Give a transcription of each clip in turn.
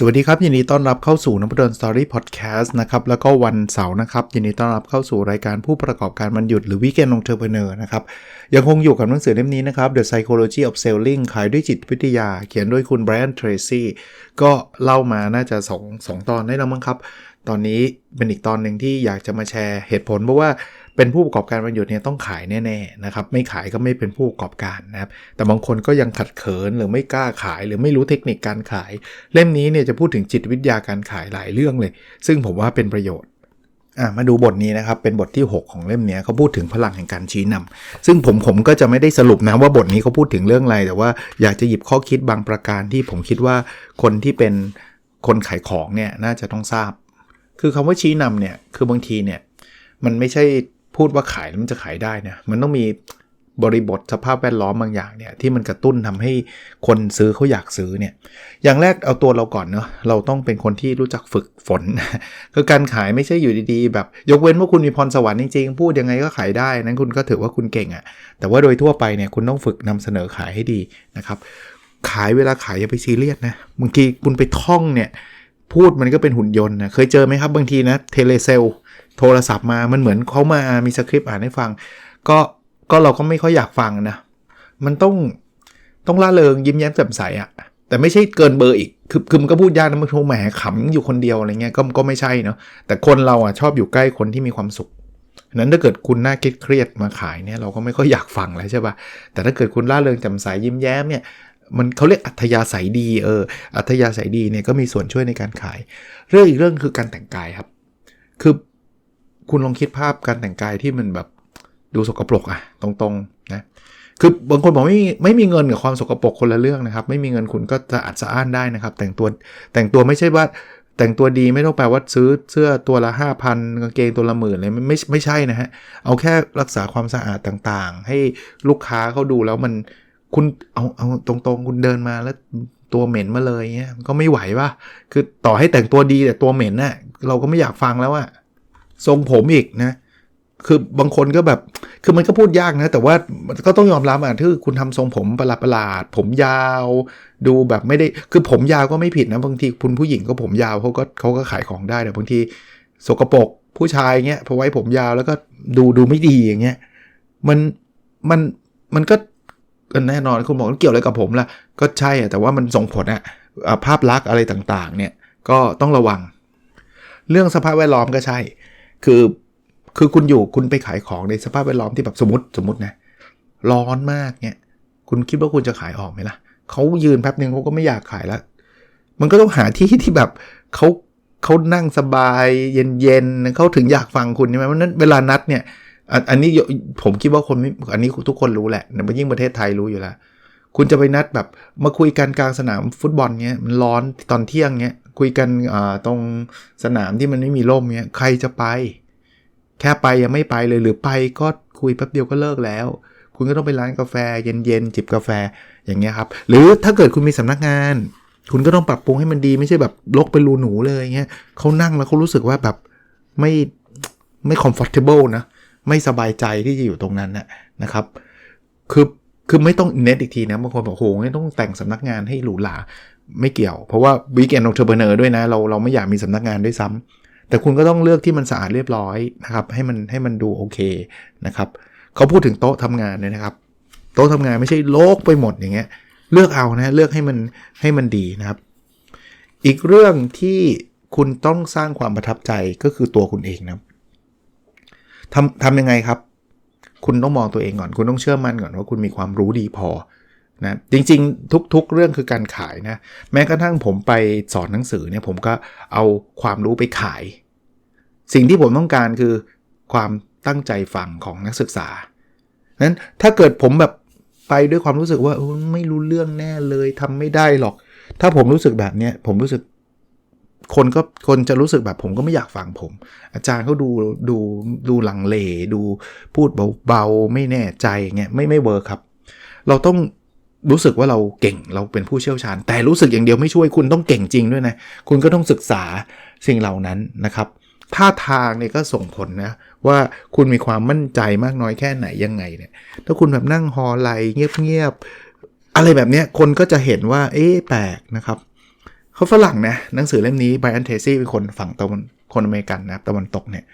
สวัสดีครับ ยินดีต้อนรับเข้าสู่นพดลสตอรี่พอดแคสต์นะครับ แล้วก็วันเสาร์นะครับ ยินดีต้อนรับเข้าสู่รายการผู้ประกอบการวันหยุดหรือวิกเกนองเทอร์เพเนอร์นะครับ ยังคงอยู่กับหนังสือเล่มนี้นะครับ The Psychology of Selling ขายด้วยจิตวิทยา เขียนโดยคุณ Brian Tracy ก็เล่ามาน่าจะ 2 2 ตอนได้แล้วมั้งครับ ตอนนี้เป็นอีกตอนหนึ่งที่อยากจะมาแชร์เหตุผลเพราะว่า เป็นผู้ประกอบการวันหยุดเนี่ยต้องขายแน่ๆนะครับไม่ขายก็ไม่เป็นผู้ประกอบการนะครับแต่บางคนก็ยังขัดเขินหรือไม่กล้าขาย หรือไม่รู้เทคนิคการขาย เล่มนี้เนี่ยจะพูดถึงจิตวิทยาการขายหลายเรื่องเลย ซึ่งผมว่าเป็นประโยชน์มาดูบทนี้นะครับ เป็นบทที่ 6 ของเล่มนี้เขาพูดถึงพลังแห่งการชี้นำซึ่งผมผมก็จะไม่ได้สรุปนะว่าบทนี้เขาพูดถึงเรื่องอะไร แต่ว่าอยากจะหยิบข้อคิดบางประการที่ผมคิดว่าคนที่เป็นคนขายของเนี่ยน่าจะต้องทราบ คือคำว่าชี้นำเนี่ยคือบางทีเนี่ยมันไม่ใช่ พูดว่าขายแล้วมันจะขายได้นะมันต้องมีบริบทสภาพแวดล้อมบางอย่างเนี่ยที่มันกระตุ้นทำให้คนซื้อเขาอยากซื้อเนี่ยอย่างแรกเอาตัวเราก่อนเนาะเราต้องเป็นคนที่รู้จักฝึกฝนคือการขายไม่ใช่อยู่ดีๆ แบบ ยกเว้นว่าคุณมีพรสวรรค์จริงๆพูดยังไงก็ขายได้นั้นคุณก็ถือว่าคุณเก่งอะ่ะแต่ว่าโดยทั่วไปเนี่ยคุณต้องฝึกนำเสนอขายให้ดีนะครับขายเวลาขายอย่าไปซีเรียสนะบางทีคุณไปท่องเนี่ย พูดมันก็เป็นหุ่นยนต์นะเคยเจอไหมครับบางทีนะเทเลเซลโทรศัพท์มามันเหมือนเขามามีสคริปต์อ่านให้ฟัง ก็ก็เราก็ไม่ค่อยอยากฟังนะ มันต้องต้องล่าเริงยิ้มแย้มแจ่มใสอะแต่ไม่ใช่เกินเบอร์อีก คือคือมันก็พูดยากนะมันโทรแหมขำอยู่คนเดียวอะไรเงี้ยก็ก็ไม่ใช่เนาะแต่คนเราอะชอบอยู่ใกล้คนที่มีความสุขนั้นถ้าเกิดคุณน่าเครียดมาขายเนี่ยเราก็ไม่ค่อยอยากฟังแล้วใช่ปะแต่ถ้าเกิดคุณล่าเริงแจ่มใสยิ้มแย้มเนี่ย มันเขาเรียกอัธยาศัยดีเอออัธยาศัยดีเนี่ยก็มีส่วนช่วยในการขาย เรื่องอีกเรื่องคือการแต่งกายครับ คือคุณลองคิดภาพการแต่งกายที่มันแบบดูสกปรกอะตรงๆนะคือบางคนบอกไม่มีไม่มีเงินกับความสกปรกคนละเรื่องนะครับ ไม่มีเงินคุณก็จะอัดสะอ้านได้นะครับ แต่งตัวแต่งตัวไม่ใช่ว่าแต่งตัวดีไม่ต้องแปลว่าซื้อเสื้อตัวละ 5,000กางเกงตัวละหมื่นเลยไม่ไม่ไม่ใช่นะฮะ เอาแค่รักษาความสะอาดต่างๆ ให้ลูกค้าเขาดูแล้วมัน คุณเอาเอาตรงๆ คุณเดินมาแล้วตัวเหม็นมาเลยเงี้ยก็ไม่ไหวป่ะ คือต่อให้แต่งตัวดีแต่ตัวเหม็นน่ะเราก็ไม่อยากฟังแล้วอะทรงผมอีกนะ คือบางคนก็แบบ คือมันก็พูดยากนะ แต่ว่าก็ต้องยอมรับอะที่คุณทำทรงผมประหลาดประหลาดผมยาว ดูแบบไม่ได้ คือผมยาวก็ไม่ผิดนะ บางทีคุณผู้หญิงก็ผมยาวเขาก็เขาก็ขายของได้แต่บางทีสกปรกผู้ชายเงี้ยพอไว้ผมยาวแล้วก็ดูดูไม่ดีอย่างเงี้ย มันมันมันก็ แน่นอนคุณบอกเกี่ยวอะไรกับผมล่ะ ก็ใช่แต่ว่ามันส่งผลอะภาพลักษณ์อะไรต่างๆ เนี่ยก็ต้องระวัง เรื่องสภาพแวดล้อมก็ใช่ คือคือคุณอยู่คุณไปขายของในสภาพแวดล้อมที่แบบสมมติสมมตินะร้อนมากเนี่ย คุณคิดว่าคุณจะขายออกไหมล่ะเขายืนแป๊บหนึ่งเขาก็ไม่อยากขายแล้ว มันก็ต้องหาที่ที่แบบเขาเขานั่งสบายเย็นๆเขาถึงอยากฟังคุณใช่ไหมเพราะนั้นเวลานัดเนี่ย อันนี้ผมคิดว่าคนอันนี้ทุกคนรู้แหละในยิ่งประเทศไทยรู้อยู่แล้ว คุณจะไปนัดแบบมาคุยกันกลางสนามฟุตบอลเงี้ยมันร้อนตอนเที่ยงเงี้ยคุยกันตรงสนามที่มันไม่มีร่มเนี้ยใครจะไป แค่ไปยังไม่ไปเลยหรือไปก็คุยแป๊บเดียวก็เลิกแล้ว คุณก็ต้องไปร้านกาแฟ เย็นๆจิบกาแฟอย่างเงี้ยครับหรือถ้าเกิดคุณมีสำนักงาน คุณก็ต้องปรับปรุงให้มันดีไม่ใช่แบบลกไปรูหนูเลยเงี้ยเขานั่งแล้วเขารู้สึกว่าแบบไม่ไม่ comfortable นะ ไม่สบายใจที่จะอยู่ตรงนั้นนะครับ คือคือไม่ต้องเน็ตอีกทีนะบางคนบอกโหไม่ต้องแต่งสำนักงานให้หรูหราไม่เกี่ยว เพราะว่าวิกแอนด์องเทอร์เบเนอร์ด้วยนะ เราเราไม่อยากมีสำนักงานด้วยซ้ำแต่คุณก็ต้องเลือกที่มันสะอาดเรียบร้อยนะครับ ให้มันให้มันดูโอเคนะครับเขาพูดถึงโต๊ะทำงานเนี่ยนะครับ โต๊ะทำงานไม่ใช่โลกไปหมดอย่างเงี้ยเลือกเอานะเลือกให้มันให้มันดีนะครับ อีกเรื่องที่คุณต้องสร้างความประทับใจก็คือตัวคุณเองนะ ทำทำยังไงครับ คุณต้องมองตัวเองก่อน คุณต้องเชื่อมั่นก่อนว่าคุณมีความรู้ดีพอนะจริงๆ ทุกๆ เรื่องคือการขายนะ แม้กระทั่งผมไปสอนหนังสือเนี่ยผมก็เอาความรู้ไปขาย สิ่งที่ผมต้องการคือความตั้งใจฟังของนักศึกษานั้นถ้าเกิดผมแบบไปด้วยความรู้สึกว่าไม่รู้เรื่องแน่เลยทำไม่ได้หรอก ถ้าผมรู้สึกแบบนี้ผมรู้สึก คนก็คนจะรู้สึกแบบผมก็ไม่อยากฟังผม อาจารย์เขาดูดูดูหลังเลดูพูดเบาๆ ไม่แน่ใจเงี้ยไม่ไม่เวิร์คครับ เราต้องรู้สึกว่าเราเก่งเราเป็นผู้เชี่ยวชาญ แต่รู้สึกอย่างเดียวไม่ช่วยคุณต้องเก่งจริงด้วยนะ คุณก็ต้องศึกษาสิ่งเหล่านั้นนะครับท่าทางเนี่ยก็ส่งผลนะ ว่าคุณมีความมั่นใจมากน้อยแค่ไหนยังไงเนี่ยถ้าคุณแบบนั่งฮอไหลเงียบๆอะไรแบบเนี้ยคนก็จะเห็นว่าเอ๊ะแปลกนะครับ เขาฝรั่งนะหนังสือเล่มนี้ไบรอันเทซี่เป็นคนฝั่งตะวันคนอเมริกันนะครับตะวันตกเนี่ย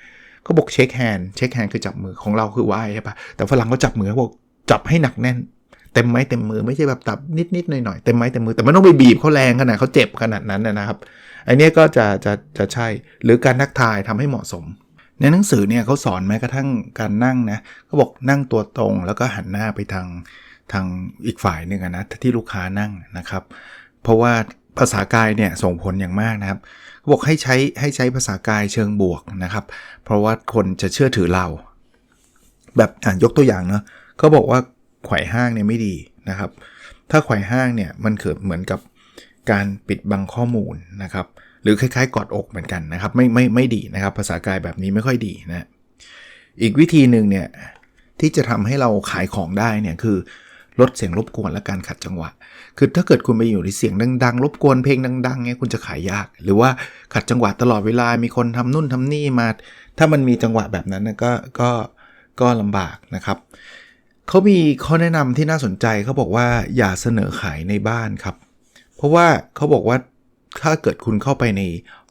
เขาบอกเช็คแฮนด์เช็คแฮนด์คือจับมือของเราคือไหว้ใช่ปะแต่ฝรั่งเขาจับมือเขาบอกจับให้หนักแน่นเต็มไม้เต็มมือไม่ใช่แบบตับนิดๆหน่อยๆเต็มไม้เต็มมือแต่ไม่ต้องไปบีบเขาแรงขนาดเขาเจ็บขนาดนั้นนะครับอันนี้ก็จะจะจะใช่หรือการนักทายทำให้เหมาะสม ในหนังสือเนี่ยเขาสอนแม้กระทั่งการนั่งนะเขาบอกนั่งตัวตรงแล้วก็หันหน้าไปทางทางอีกฝ่ายหนึ่งนะที่ลูกค้านั่งนะครับ เพราะว่า ภาษากายเนี่ยส่งผลอย่างมากนะครับเขาบอกให้ใช้ให้ใช้ภาษากายเชิงบวกนะครับ เพราะว่าคนจะเชื่อถือเรา แบบอ่านยกตัวอย่างเนาะเขาบอกว่าไขว่ห้างเนี่ยไม่ดีนะครับ ถ้าไขว่ห้างเนี่ยมันเกิดเหมือนกับการปิดบังข้อมูลนะครับ หรือคล้ายๆ กอดอกเหมือนกันนะครับ ไม่ไม่ไม่ดีนะครับ ภาษากายแบบนี้ไม่ค่อยดีนะอีกวิธีหนึ่งเนี่ยที่จะทำให้เราขายของได้เนี่ยคือ ลดเสียงรบกวนและการขัดจังหวะ คือถ้าเกิดคุณไปอยู่ในเสียงดังๆ รบกวนเพลงดังๆเนี่ยคุณจะขายยาก หรือว่าขัดจังหวะตลอดเวลา มีคนทำนู่นทำนี่มา ถ้ามันมีจังหวะแบบนั้นนะก็ก็ก็ลำบากนะครับ เขามีข้อแนะนำที่น่าสนใจเขาบอกว่าอย่าเสนอขายในบ้านครับ เพราะว่าเขาบอกว่าถ้าเกิดคุณเข้าไปใน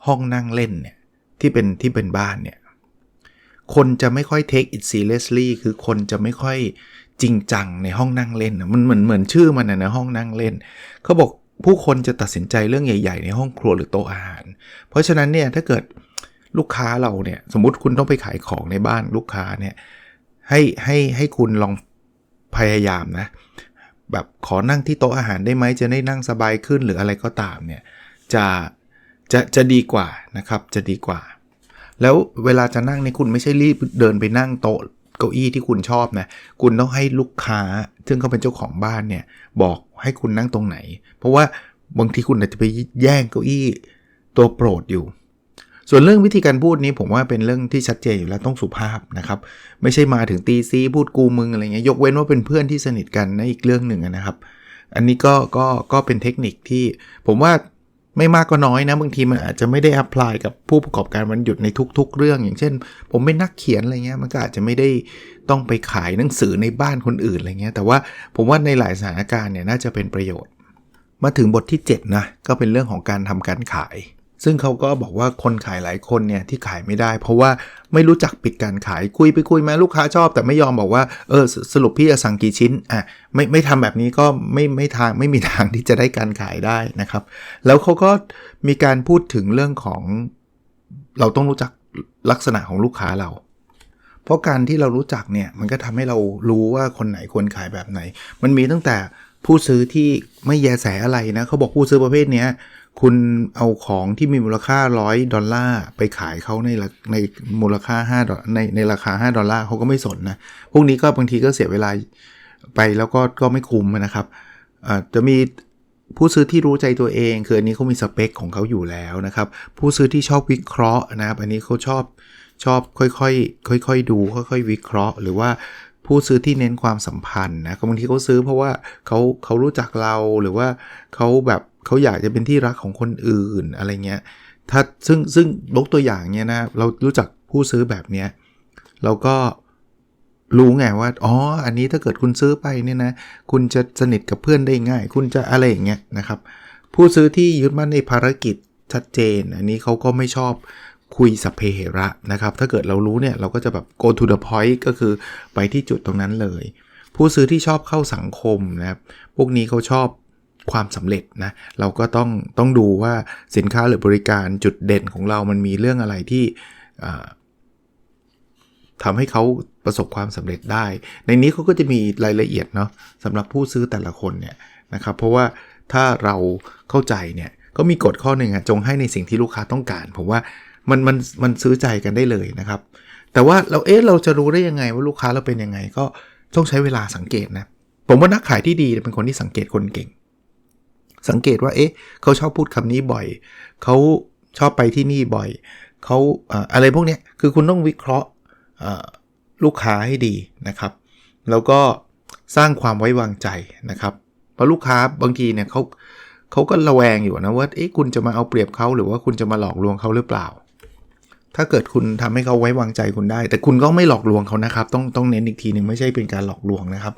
ห้องนั่งเล่นเนี่ยที่เป็นที่เป็นบ้านเนี่ยคนจะไม่ค่อย take it seriously คือคนจะไม่ค่อย จริงจังในห้องนั่งเล่นมันเหมือนเหมือนชื่อมันนะห้องนั่งเล่นเขาบอกผู้คนจะตัดสินใจเรื่องใหญ่ ๆ ในห้องครัวหรือโต๊ะอาหาร เพราะฉะนั้นเนี่ยถ้าเกิดลูกค้าเราเนี่ยสมมติคุณต้องไปขายของในบ้านลูกค้าเนี่ยให้ให้ให้คุณลองพยายามนะแบบขอนั่งที่โต๊ะอาหารได้ไหมจะได้นั่งสบายขึ้นหรืออะไรก็ตามเนี่ยจะจะจะดีกว่านะครับจะดีกว่า แล้วเวลาจะนั่งนี่คุณไม่ใช่รีบเดินไปนั่งโต๊ะ เก้าอี้ที่คุณชอบนะคุณต้องให้ลูกค้า ซึ่งเขาเป็นเจ้าของบ้านเนี่ยบอกให้คุณนั่งตรงไหน เพราะว่าบางทีคุณอาจจะไปแย่งเก้าอี้ตัวโปรดอยู่ ส่วนเรื่องวิธีการพูดนี้ผมว่าเป็นเรื่องที่ชัดเจนอยู่แล้วต้องสุภาพนะครับ ไม่ใช่มาถึงตีซีพูดกูมึงอะไรเงี้ยยกเว้นว่าเป็นเพื่อนที่สนิทกันนะอีกเรื่องหนึ่งนะครับ อันนี้ก็ก็ก็เป็นเทคนิคที่ผมว่า ไม่มากก็น้อยนะบางทีมันอาจจะไม่ได้อัพพลายกับผู้ประกอบการวันหยุดในทุก ๆ เรื่อง อย่างเช่น ผมเป็นนักเขียนอะไรเงี้ยมันก็อาจจะไม่ได้ต้องไปขายหนังสือในบ้านคนอื่นอะไรเงี้ยแต่ว่าผมว่าในหลายสถานการณ์เนี่ยน่าจะเป็นประโยชน์ มาถึงบทที่ 7 นะ ก็เป็นเรื่องของการทำการขาย ซึ่งเขาก็บอกว่าคนขายหลายคนเนี่ยที่ขายไม่ได้ เพราะว่าไม่รู้จักปิดการขายคุยไปคุยมาลูกค้าชอบ แต่ไม่ยอมบอกว่าเออสรุปพี่จะสั่งกี่ชิ้นอะไม่ไม่ทำแบบนี้ก็ไม่ไม่ทางไม่มีทางที่จะได้การขายได้นะครับ แล้วเขาก็มีการพูดถึงเรื่องของ เราต้องรู้จักลักษณะของลูกค้าเรา เพราะการที่เรารู้จักเนี่ยมันก็ทำให้เรารู้ว่าคนไหนควรขายแบบไหน มันมีตั้งแต่ผู้ซื้อที่ไม่แยแสอะไรนะเขาบอกผู้ซื้อประเภทเนี้ย คุณเอาของที่มีมูลค่าร้อยดอลลาร์ไปขายเขาในในมูลค่า5ดอลในในราคา 5 ดอลลาร์เขาก็ไม่สนนะ พวกนี้ก็บางทีก็เสียเวลาไปแล้วก็ก็ไม่คุ้มนะครับจะมีผู้ซื้อที่รู้ใจตัวเองคืออันนี้เขามีสเปคของเขาอยู่แล้วนะครับ ผู้ซื้อที่ชอบวิเคราะห์นะครับ อันนี้เขาชอบชอบค่อยๆค่อยๆดูค่อยๆวิเคราะห์ หรือว่าผู้ซื้อที่เน้นความสัมพันธ์นะบางทีเขาซื้อเพราะว่าเขาเขารู้จักเราหรือว่าเขาแบบ เขาอยากจะเป็นที่รักของคนอื่นอะไรเงี้ยถ้าซึ่งซึ่งลกตัวอย่างเนี้ยนะเรารู้จักผู้ซื้อแบบเนี้ยเราก็รู้ไงว่าอ๋ออันนี้ถ้าเกิดคุณซื้อไปเนี่ยนะคุณจะสนิทกับเพื่อนได้ง่าย คุณจะอะไรอย่างเงี้ยนะครับ ผู้ซื้อที่ยึดมั่นในภารกิจชัดเจน อันนี้เขาก็ไม่ชอบคุยสัพเพเหระนะครับ ถ้าเกิดเรารู้เนี่ยเราก็จะแบบ go to the point ก็คือไปที่จุดตรงนั้นเลย ผู้ซื้อที่ชอบเข้าสังคมนะครับพวกนี้เขาชอบ ความสำเร็จนะเราก็ต้องต้องดูว่าสินค้าหรือบริการจุดเด่นของเรามันมีเรื่องอะไรที่ทำให้เขาประสบความสำเร็จได้ ในนี้เขาก็จะมีรายละเอียดเนาะสำหรับผู้ซื้อแต่ละคนเนี่ยนะครับเพราะว่าถ้าเราเข้าใจเนี่ยก็มีกฎข้อหนึ่งอะจงให้ในสิ่งที่ลูกค้าต้องการ ผมว่ามันมันมันซื้อใจกันได้เลยนะครับ แต่ว่าเราเอ๊ะเราจะรู้ได้ยังไงว่าลูกค้าเราเป็นยังไงก็ต้องใช้เวลาสังเกตนะผมว่านักขายที่ดีเป็นคนที่สังเกตคนเก่ง สังเกตว่าเอ๊ะเขาชอบพูดคำนี้บ่อย เขาชอบไปที่นี่บ่อย เขาอะไรพวกนี้คือคุณต้องวิเคราะห์ลูกค้าให้ดีนะครับ แล้วก็สร้างความไว้วางใจนะครับเพราะลูกค้าบางทีเนี่ยเขาเขาก็ระแวงอยู่นะว่าเอ๊ะคุณจะมาเอาเปรียบเขาหรือว่าคุณจะมาหลอกลวงเขาหรือเปล่า ถ้าเกิดคุณทำให้เขาไว้วางใจคุณได้ แต่คุณก็ไม่หลอกลวงเขานะครับ ต้องต้องเน้นอีกทีหนึ่งไม่ใช่เป็นการหลอกลวงนะครับ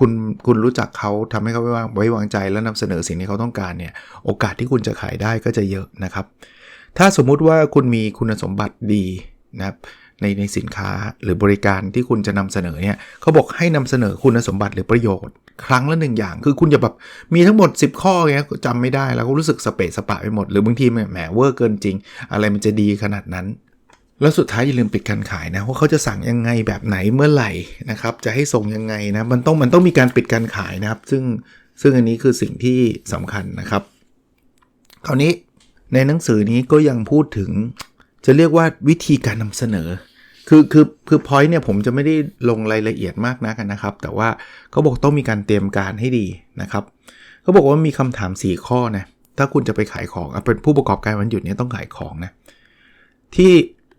คุณคุณรู้จักเขาทำให้เขาไว้วางไว้วางใจแล้วนำเสนอสิ่งที่เขาต้องการเนี่ยโอกาสที่คุณจะขายได้ก็จะเยอะนะครับ ถ้าสมมุติว่าคุณมีคุณสมบัติดีนะครับในในสินค้าหรือบริการที่คุณจะนำเสนอเนี่ยเขาบอกให้นำเสนอคุณสมบัติหรือประโยชน์ ครั้งละหนึ่งอย่าง คือคุณจะแบบมีทั้งหมด 10 ข้อเงี้ยจำไม่ได้แล้วก็รู้สึกสเปะสปะไปหมด หรือบางทีแหมเวอร์เกินจริง อะไรมันจะดีขนาดนั้น แล้วสุดท้ายอย่าลืมปิดการขายนะว่าเขาจะสั่งยังไงแบบไหนเมื่อไหร่นะครับ จะให้ส่งยังไงนะมันต้องมันต้องมีการปิดการขายนะครับ ซึ่งซึ่งอันนี้คือสิ่งที่สำคัญนะครับ คราวนี้ในหนังสือนี้ก็ยังพูดถึง จะเรียกว่าวิธีการนำเสนอ คือคือคือพอยต์เนี่ยผมจะไม่ได้ลงรายละเอียดมากนักนะครับ แต่ว่าเขาบอกต้องมีการเตรียมการให้ดีนะครับเขาบอกว่ามีคำถาม 4 ข้อนะถ้าคุณจะไปขายของเป็นผู้ประกอบการวันหยุดนี่ยต้องขายของนะที่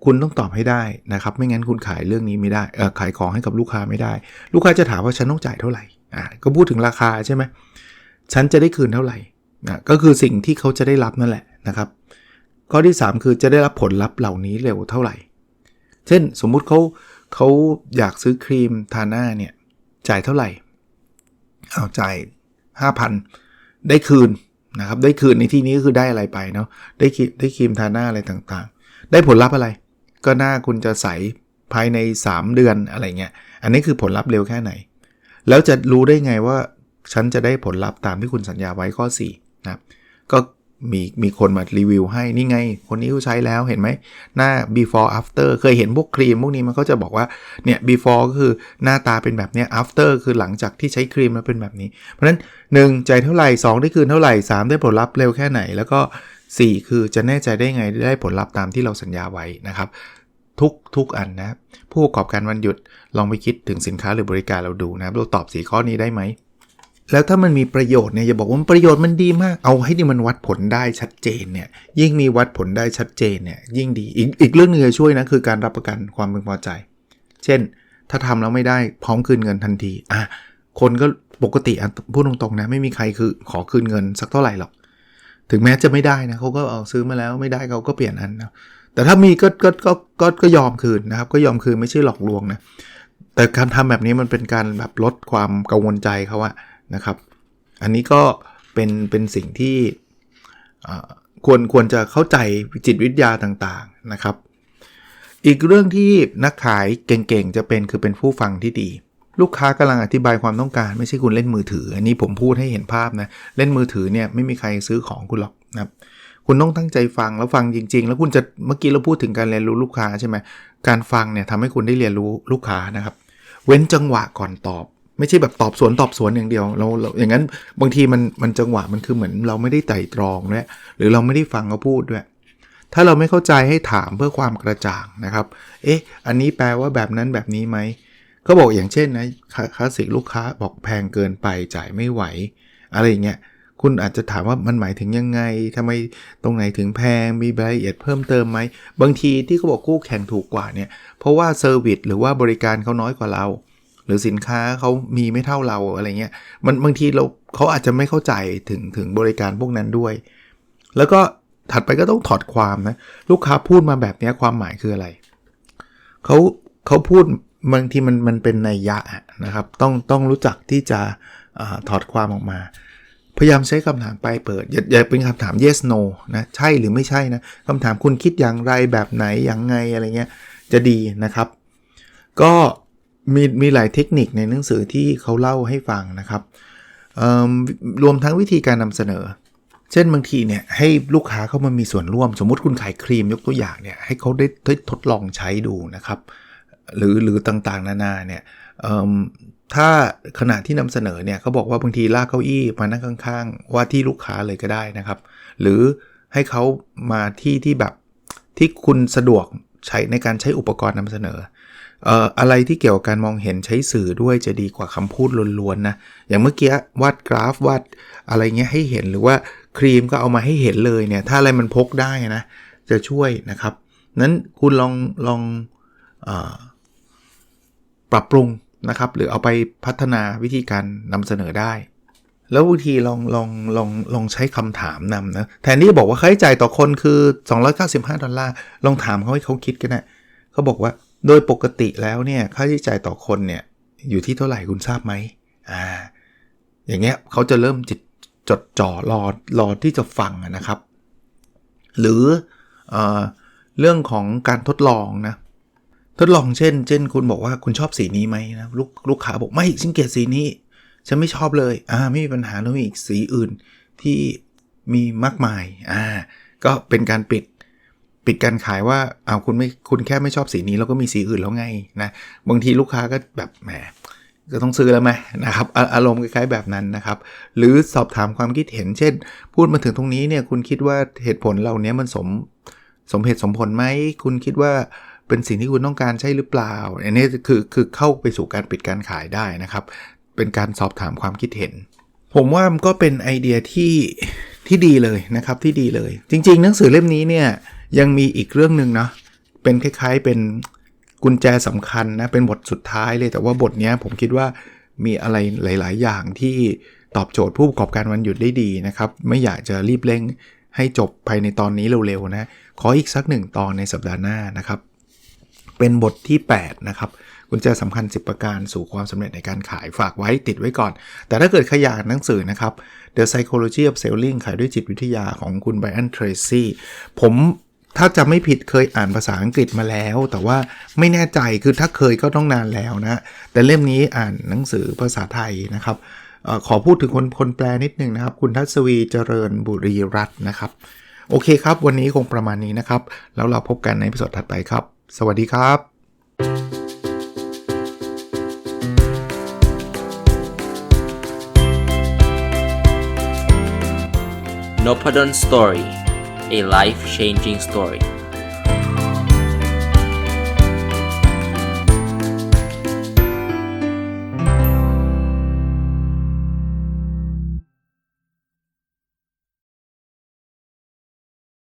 คุณต้องตอบให้ได้นะครับ ไม่งั้นคุณขายเรื่องนี้ไม่ได้เออขายของให้กับลูกค้าไม่ได้ ลูกค้าจะถามว่าฉันต้องจ่ายเท่าไหร่อ่าก็พูดถึงราคาใช่ไหมฉันจะได้คืนเท่าไหร่นะก็คือสิ่งที่เขาจะได้รับนั่นแหละนะครับ ข้อที่ 3 คือจะได้รับผลลัพธ์เหล่านี้เร็วเท่าไหร่ เช่นสมมุติเขาเขาอยากซื้อครีมทาหน้าเนี่ยจ่ายเท่าไหร่เอาจ่าย 5,000 ได้คืนนะครับ ได้คืนในที่นี้ก็คือได้อะไรไปเนาะได้ได้ครีมทาหน้าอะไรต่างๆ ได้ผลลัพธ์อะไร ก็หน้าคุณจะใสภายใน 3 เดือนอะไรเงี้ย อันนี้คือผลลัพธ์เร็วแค่ไหน แล้วจะรู้ได้ไงว่าฉันจะได้ผลลัพธ์ตามที่คุณสัญญาไว้ข้อ4นะก็มีมีคนมารีวิวให้ นี่ไง คนนี้เขาใช้แล้วเห็นไหม หน้า before after เคยเห็นพวกครีมพวกนี้มันก็จะบอกว่า เนี่ย before ก็คือหน้าตาเป็นแบบนี้ after คือหลังจากที่ใช้ครีมแล้วเป็นแบบนี้ เพราะฉะนั้น 1 ใจเท่าไหร่2ได้คืนเท่าไหร่ 3 ได้ผลลัพธ์เร็วแค่ไหน แล้วก็ 4 คือจะแน่ใจได้ไงได้ผลลัพธ์ตามที่เราสัญญาไว้นะครับ ทุกทุกอันนะ ผู้ประกอบการวันหยุดลองไปคิดถึงสินค้าหรือบริการเราดูนะเราตอบสีข้อนี้ได้ไหมแล้วถ้ามันมีประโยชน์เนี่ยอย่าบอกว่าประโยชน์มันดีมาก เอาให้ดีมันวัดผลได้ชัดเจนเนี่ยยิ่งมีวัดผลได้ชัดเจนเนี่ยยิ่งดีอีกอีกเรื่องนึงจะช่วยนะคือการรับประกันความพึงพอใจ เช่น ถ้าทำแล้วไม่ได้พร้อมคืนเงินทันทีอะคนก็ปกติพูดตรงๆนะไม่มีใครคือขอคืนเงินสักเท่าไหร่หรอก ถึงแม้จะไม่ได้นะเขาก็เอาซื้อมาแล้วไม่ได้เขาก็เปลี่ยนอันนะแต่ถ้ามีก็ก็ก็ก็ก็ยอมคืนนะครับ ก็ยอมคืนไม่ใช่หลอกลวงนะแต่การทำแบบนี้มันเป็นการแบบลดความกังวลใจเขาอะนะครับ อันนี้ก็เป็นเป็นสิ่งที่ควรควรจะเข้าใจจิตวิทยาต่างๆนะครับ อีกเรื่องที่นักขายเก่งๆจะเป็นคือเป็นผู้ฟังที่ดี ลูกค้ากำลังอธิบายความต้องการ ไม่ใช่คุณเล่นมือถือ อันนี้ผมพูดให้เห็นภาพนะ เล่นมือถือเนี่ยไม่มีใครซื้อของคุณหรอกนะครับคุณต้องตั้งใจฟังแล้วฟังจริง ๆ แล้วคุณจะเมื่อกี้เราพูดถึงการเรียนรู้ลูกค้าใช่ไหมการฟังเนี่ยทำให้คุณได้เรียนรู้ลูกค้านะครับ เว้นจังหวะก่อนตอบ ไม่ใช่แบบตอบสวนตอบสวนอย่างเดียวเราเราอย่างนั้นบางทีมันมันจังหวะมันคือเหมือนเราไม่ได้ไต่ตรองด้วยหรือเราไม่ได้ฟังเขาพูดด้วยถ้าเราไม่เข้าใจให้ถามเพื่อความกระจ่างนะครับ เอ๊ะ อันนี้แปลว่าแบบนั้นแบบนี้ไหม เขาบอกอย่างเช่นนะคลาสสิกลูกค้าบอกแพงเกินไปจ่ายไม่ไหว อะไรเงี้ยคุณอาจจะถามว่ามันหมายถึงยังไงทำไมตรงไหนถึงแพงมีรายละเอียดเพิ่มเติมไหม บางทีที่เขาบอกคู่แข่งถูกกว่าเนี่ย เพราะว่าเซอร์วิสหรือว่าบริการเขาน้อยกว่าเรา หรือสินค้าเขามีไม่เท่าเราอะไรเงี้ยมันบางทีเราเขาอาจจะไม่เข้าใจถึงถึงบริการพวกนั้นด้วย แล้วก็ถัดไปก็ต้องถอดความนะ ลูกค้าพูดมาแบบนี้ความหมายคืออะไรเขาเขาพูด บางทีมันมันเป็นนัยยะนะครับ ต้องต้องรู้จักที่จะอถอดความออกมา พยายามใช้คำถามปลายเปิด อย่าอย่าเป็นคำถาม yes no นะ ใช่หรือไม่ใช่นะคำถามคุณคิดอย่างไรแบบไหนอย่างไงอะไรเงี้ยจะดีนะครับ ก็มีมีหลายเทคนิคในหนังสือที่เขาเล่าให้ฟังนะครับรวมทั้งวิธีการนำเสนอ เช่นบางทีเนี่ยให้ลูกค้าเข้ามามีส่วนร่วม สมมุติคุณขายครีมยกตัวอย่างเนี่ยให้เขาได้ทดลองใช้ดูนะครับ หรือหรือต่างๆ นานาเนี่ยถ้าขณะที่นำเสนอเนี่ยเขาบอกว่าบางทีลากเก้าอี้มานั่งข้างๆ ว่าที่ลูกค้าเลยก็ได้นะครับ หรือให้เขามาที่ที่แบบที่คุณสะดวกใช้ในการใช้อุปกรณ์นำเสนออะไรที่เกี่ยวกับการมองเห็นใช้สื่อด้วยจะดีกว่าคำพูดล้วนๆนะอย่างเมื่อกี้วาดกราฟวาดอะไรเงี้ยให้เห็นหรือว่าครีมก็เอามาให้เห็นเลยเนี่ยถ้าอะไรมันพกได้นะจะช่วยนะครับนั้นคุณลองลองอ ปรับปรุงนะครับ หรือเอาไปพัฒนาวิธีการนำเสนอได้ แล้วบางทีลองลองลองลองใช้คำถามนำนะแทนที่จะบอกว่าค่าใช้จ่ายต่อคนคือ 295 ดอลลาร์ลองถามเขาให้เขาคิดกันนะเขาบอกว่าโดยปกติแล้วเนี่ยค่าใช้จ่ายต่อคนเนี่ยอยู่ที่เท่าไหร่คุณทราบไหมอ่าอย่างเงี้ยเขาจะเริ่มจิตจดจ่อรอรอที่จะฟังนะครับ หรือเอเรื่องของการทดลองนะ ทดลองเช่น เช่น คุณบอกว่าคุณชอบสีนี้ไหมนะลูกลูกค้าบอกไม่ฉันเกลียดสีนี้ ฉันไม่ชอบเลย อ่าไม่มีปัญหาแล้วมีอีกสีอื่นที่มีมากมายอ่าก็เป็นการปิดปิดการขายว่าเอาคุณไม่คุณแค่ไม่ชอบสีนี้แล้วก็มีสีอื่นแล้วไงนะบางทีลูกค้าก็แบบแหมก็ต้องซื้อแล้วไหมนะครับ อารมณ์คล้ายๆแบบนั้นนะครับ หรือสอบถามความคิดเห็น เช่น พูดมาถึงตรงนี้เนี่ยคุณคิดว่าเหตุผลเหล่านี้มันสมสมเหตุสมผลไหมคุณคิดว่า เป็นสิ่งที่คุณต้องการใช่หรือเปล่า อันนี้คือคือเข้าไปสู่การปิดการขายได้นะครับ เป็นการสอบถามความคิดเห็น ผมว่ามันก็เป็นไอเดียที่ที่ดีเลยนะครับที่ดีเลย จริง ๆ หนังสือเล่มนี้เนี่ยยังมีอีกเรื่องหนึ่งเนาะเป็นคล้าย ๆ เป็นกุญแจสำคัญนะเป็นบทสุดท้ายเลยแต่ว่าบทนี้ผมคิดว่ามีอะไรหลาย ๆ อย่างที่ตอบโจทย์ผู้ประกอบการวันหยุดได้ดีนะครับ ไม่อยากจะรีบเร่งให้จบภายในตอนนี้เร็ว ๆ นะ ขออีกสักหนึ่งตอนในสัปดาห์หน้านะครับ เป็นบทที่ 8 นะครับกุญแจสำคัญ 10 ประการสู่ความสำเร็จในการขายฝากไว้ติดไว้ก่อน แต่ถ้าเกิดขยายหนังสือนะครับ The Psychology of Selling ขายด้วยจิตวิทยาของคุณ Brian Tracy ผมถ้าจะไม่ผิดเคยอ่านภาษาอังกฤษมาแล้ว แต่ว่าไม่แน่ใจคือถ้าเคยก็ต้องนานแล้วนะ แต่เล่มนี้อ่านหนังสือภาษาไทยนะครับอขอพูดถึงคนคนแปลนิดนึงนะครับ คุณทัศวีเจริญบุรีรัตน์นะครับ โอเคครับ วันนี้คงประมาณนี้นะครับ แล้วเราพบกันในพิสดถัดไปครับ สวัสดีครับ n o p a d o n Story, a life changing story.